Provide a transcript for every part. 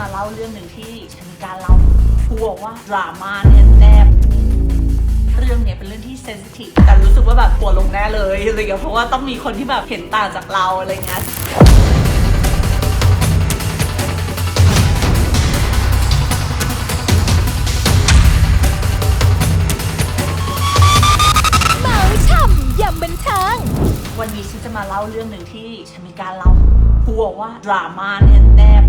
มาเล่าเรื่องหนึ่งที่ฉันมีการเล่ากลัวว่าดราม่าแน่ๆเรื่องเนี้ยเป็นเรื่องที่เซนซิทีฟแต่รู้สึกว่าแบบกลัวลงแน่เลยอะไรอย่างเงี้ยเพราะว่าต้องมีคนที่แบบเห็นต่างจากเราอะไรเงี้ยเมาช่ำยำบันเทิงวันนี้ฉันจะมาเล่าเรื่องหนึ่งที่ฉันมีการเล่ากลัวว่าดราม่าแน่ๆ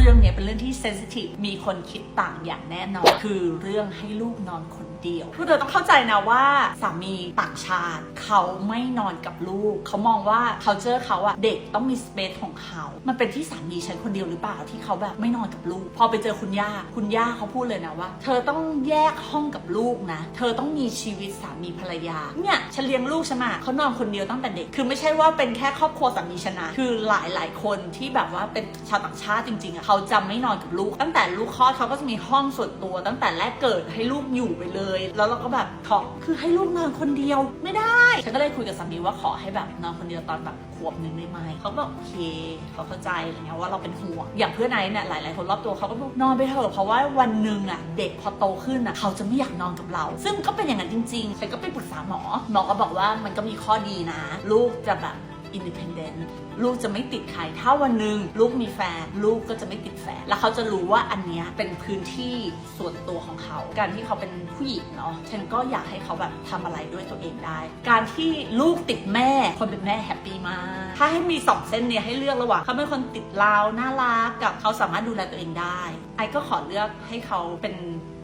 เรื่องนี้เป็นเรื่องที่เซนซิทีฟมีคนคิดต่างอย่างแน่นอน คือเรื่องให้ลูกนอนคนเดียวคือเธอต้องเข้าใจนะว่าสามีต่างชาติ เขาไม่นอนกับลูก เขามองว่า culture เขาอะเด็กต้องมีสเปซของเขา มันเป็นที่สามีฉันคนเดียวหรือเปล่าที่เขาแบบไม่นอนกับลูก พอไปเจอคุณย่า คุณย่าเขาพูดเลยนะว่า เธอต้องแยกห้องกับลูกนะ เธอต้องมีชีวิตสามีภรรยา เนี่ยฉันเลี้ยงลูกฉันมาเขานอนคนเดียวตั้งแต่เด็ก คือไม่ใช่ว่าเป็นแค่ครอบครัวสามีฉันะ คือหลายหลายๆคนที่แบบว่าเป็นชาวต่างชาติจริงๆอะเขาจะไม่นอนกับลูก ตั้งแต่ลูกคลอดเขาก็จะมีห้องส่วนตัว ตั้งแต่แรกเกิดให้ลูกอยู่ไปเลย แล้วเราก็แบบขอคือให้ลูกนอนคนเดียวไม่ได้ฉันก็เลยคุยกับสามีว่าขอให้แบบนอนคนเดียวตอนแบบขวบหนึ่งได้ไหมเขาบอกโอเคเขาเข้าใจอะไรเงี้ยว่าเราเป็นห่วงอย่างเพื่อนไอ้เนี่ยหลาย ๆ คนรอบตัวเขาก็บอกนอนไปเถอะเพราะว่าวันหนึ่งอะเด็กพอโตขึ้นอะเขาจะไม่อยากนอนกับเรา ซึ่งก็เป็นอย่างนั้นจริงๆฉันก็ไปปรึกษาหมอหมอก็บอกว่ามันก็มีข้อดีนะ ลูกจะแบบ อินดิเพนเดนต์ลูกจะไม่ติดใครถ้าวันหนึ่งลูกมีแฟน ลูกก็จะไม่ติดแฟน แล้วเขาจะรู้ว่าอันเนี้ยเป็นพื้นที่ส่วนตัวของเขา การที่เขาเป็นผู้หญิงเนาะฉันก็อยากให้เขาแบบทำอะไรด้วยตัวเองได้ การที่ลูกติดแม่คนเป็นแม่แฮปปี้มาก ถ้าให้มีสองเส้นเนี่ยให้เลือกระหว่างเขาเป็นคนติดเราน่ารักกับเขาสามารถดูแลตัวเองได้ไอก็ขอเลือกให้เขาเป็น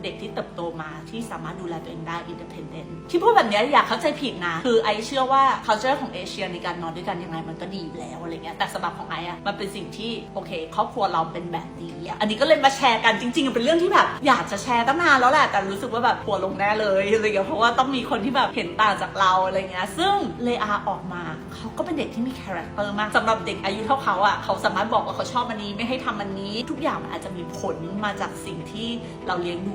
เด็กที่เติบโตมาที่สามารถดูแลตัวเองได้ independent ที่พูดแบบนี้อยากเข้าใจผิดนะ คือไอเชื่อว่า culture ของเอเชียในการนอนด้วยกันยังไงมันก็ดีอยู่แล้วอะไรเงี้ยแต่สำหรับของไออะมันเป็นสิ่งที่โอเค ครอบครัวเราเป็นแบบนี้อันนี้ก็เลยมาแชร์กันจริง ๆ เป็นเรื่องที่แบบอยากจะแชร์ตั้งนานแล้วแหละแต่รู้สึกว่าแบบกลัวลงแน่เลยอะไรเงี้ยเพราะว่าต้องมีคนที่แบบเห็นต่างจากเราอะไรเงี้ยซึ่งเลอาออกมาเขาก็เป็นเด็กที่มีคาแรคเตอร์มากสำหรับเด็กอายุเท่าเขาอะเขาสามารถบอกว่าเขาชอบอันนี้ไม่ให้ทำอันนี้ ทุกอย่างมันอาจจะมีผลมาจากสิ่งที่เราเลี้ยงดู